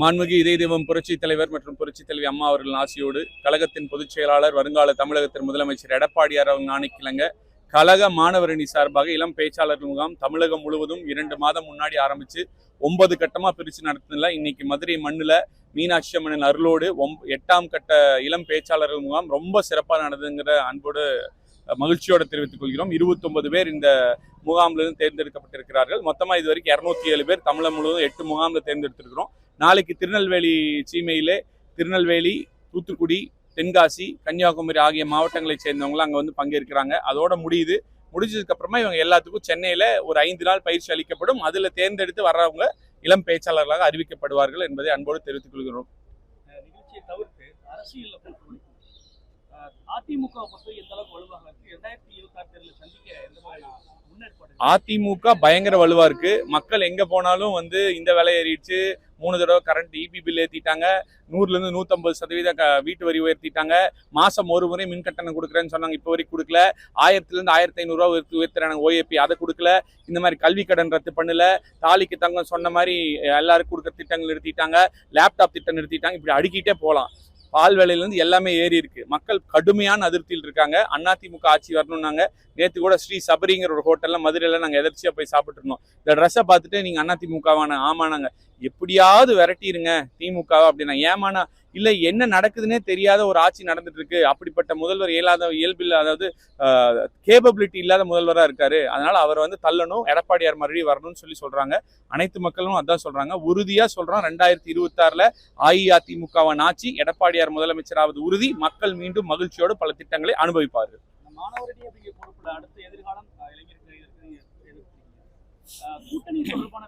மாண்புமிகு இதய தெய்வம் புரட்சி தலைவர் மற்றும் புரட்சி தலைவி அம்மா அவர்களின் ஆசியோடு கழகத்தின் பொதுச் செயலாளர் வருங்கால தமிழகத்தின் முதலமைச்சர் எடப்பாடியார் அவங்க ஆணைக்கிழங்க கழக மாணவரணி சார்பாக இளம் பேச்சாளர்கள் முகாம் தமிழகம் முழுவதும் இரண்டு மாதம் முன்னாடி ஆரம்பிச்சு ஒன்பது கட்டமாக பிரிச்சு நடத்தினல இன்னைக்கு மதுரை மண்ணில் மீனாட்சி அம்மனின் அருளோடு ஒம் எட்டாம் கட்ட இளம் பேச்சாளர்கள் முகாம் ரொம்ப சிறப்பாக நடந்ததுங்கிற அன்போடு மகிழ்ச்சியோடு தெரிவித்துக் கொள்கிறோம். இருபத்தொன்பது பேர் இந்த முகாமிலிருந்து தேர்ந்தெடுக்கப்பட்டிருக்கிறார்கள். மொத்தமாக இது வரைக்கும் இரநூத்தி ஏழு பேர் தமிழகம் முழுவதும் எட்டு முகாமில் தேர்ந்தெடுத்திருக்கிறோம். நாளைக்கு திருநெல்வேலி சீமையிலே திருநெல்வேலி தூத்துக்குடி தென்காசி கன்னியாகுமரி ஆகிய மாவட்டங்களைச் சேர்ந்தவங்களும் அங்கே வந்து பங்கேற்கிறாங்க. அதோட முடியுது. முடிஞ்சதுக்கப்புறமா இவங்க எல்லாத்துக்கும் சென்னையில் ஒரு ஐந்து நாள் பயிற்சி அளிக்கப்படும். அதில் தேர்ந்தெடுத்து வர்றவங்க இளம் பேச்சாளர்களாக அறிவிக்கப்படுவார்கள் என்பதை அன்போடு தெரிவித்துக் கொள்கிறோம். நிகழ்ச்சியை தவிர்த்து அதிமுக பொறுத்தவரை எந்த அளவுக்கு வலுவாக இருக்கு? ரெண்டாயிரத்தி இருபத்தி ஆறு சந்திக்க எந்த அதிமுக பயங்கர வலுவா இருக்கு. மக்கள் எங்க போனாலும் வந்து இந்த விலை ஏறிடுச்சு. மூணு தடவை கரண்ட் இபி பில் ஏற்றிட்டாங்க நூறுலேருந்து நூற்றம்பது சதவீத க- வீட்டு வரி உயர்த்திட்டாங்க. மாதம் ஒரு முறை மின் கட்டணம் கொடுக்குறேன்னு சொன்னாங்க. இப்போ வரைக்கும் கொடுக்கல. ஆயிரத்துலேருந்து ஆயிரத்தி ஐநூறுரூவா உயர்த்தி உயர்த்துறாங்க ஓஏபி அதை கொடுக்கல. இந்த மாதிரி கல்வி கடன் ரத்து பண்ணல. தாலிக்கு தங்கம் சொன்ன மாதிரி எல்லாருக்கும் கொடுக்குற திட்டங்கள் நிறுத்திட்டாங்க. லேப்டாப் திட்டம் நிறுத்திட்டாங்க. இப்படி அடுக்கிட்டே போகலாம். பால் விலையில இருந்து எல்லாமே ஏறி இருக்கு. மக்கள் கடுமையான அதிருப்தியில் இருக்காங்க. அதிமுக ஆட்சி வரணும்னாங்க. நேத்து கூட ஸ்ரீ சபரிங்கிற ஒரு ஹோட்டலில் மதுரையில் நாங்க எதிர்ச்சியா போய் சாப்பிட்டுருந்தோம் இந்த ட்ரெஸ்ஸை பார்த்துட்டு நீங்க அதிமுகவான ஆமானாங்க எப்படியாவது விரட்டிடுங்க திமுக அப்படின்னா. ஏமானா இல்லை என்ன நடக்குதுன்னே தெரியாத ஒரு ஆட்சி நடந்துட்டு இருக்கு அப்படிப்பட்ட முதல்வர் இயலாத இயல்பில் அதாவது கேபபிலிட்டி இல்லாத முதல்வராக இருக்காரு. அதனால அவர் வந்து தள்ளணும். எடப்பாடியார் மறுபடியும் வரணும்னு சொல்லி சொல்றாங்க. அனைத்து மக்களும் அதான் சொல்றாங்க. உறுதியாக சொல்றோம் ரெண்டாயிரத்தி இருபத்தாறுல அஇஅதிமுகவான் ஆட்சி எடப்பாடியார் முதலமைச்சராவது உறுதி. மக்கள் மீண்டும் மகிழ்ச்சியோடு பல திட்டங்களை அனுபவிப்பார்கள். கூட்டணி தொடர்பான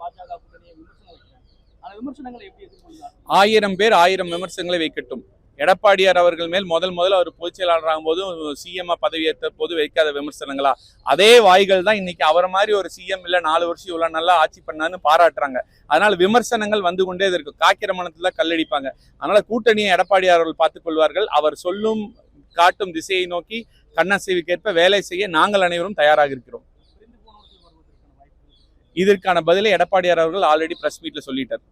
பாஜக கூட்டணியை விமர்சனம் வைக்கிறாங்க. அந்த விமர்சனங்களை எப்படி எதிர்கொள்கிறார் ஆயிரம் பேர் ஆயிரம் விமர்சனங்களை வைக்கட்டும். எடப்பாடியார் அவர்கள் மேல் முதல் முதல்ல அவர் பொதுச் செயலாளர் ஆகும்போதும் சிஎம் பதவியேற்ற போது வைக்காத விமர்சனங்களா? அதே வாய்கள் தான் இன்னைக்கு அவரை மாதிரி ஒரு சிஎம் இல்ல நாலு வருஷம் இவ்வளவு நல்லா ஆட்சி பண்ணான்னு பாராட்டுறாங்க. அதனால விமர்சனங்கள் வந்து கொண்டே இருக்கு. காக்கிர மனத்துல கல்லடிப்பாங்க. அதனால கூட்டணியை எடப்பாடியார் அவர்கள் பார்த்துக் கொள்வார்கள். அவர் சொல்லும் காட்டும் திசையை நோக்கி கண்ணசைவுக்கேற்ப வேலை செய்ய நாங்கள் அனைவரும் தயாராக இருக்கிறோம். இதற்கான பதிலை எடப்பாடியார் அவர்கள் ஆல்ரெடி பிரஸ் மீட்ல சொல்லிட்டார்.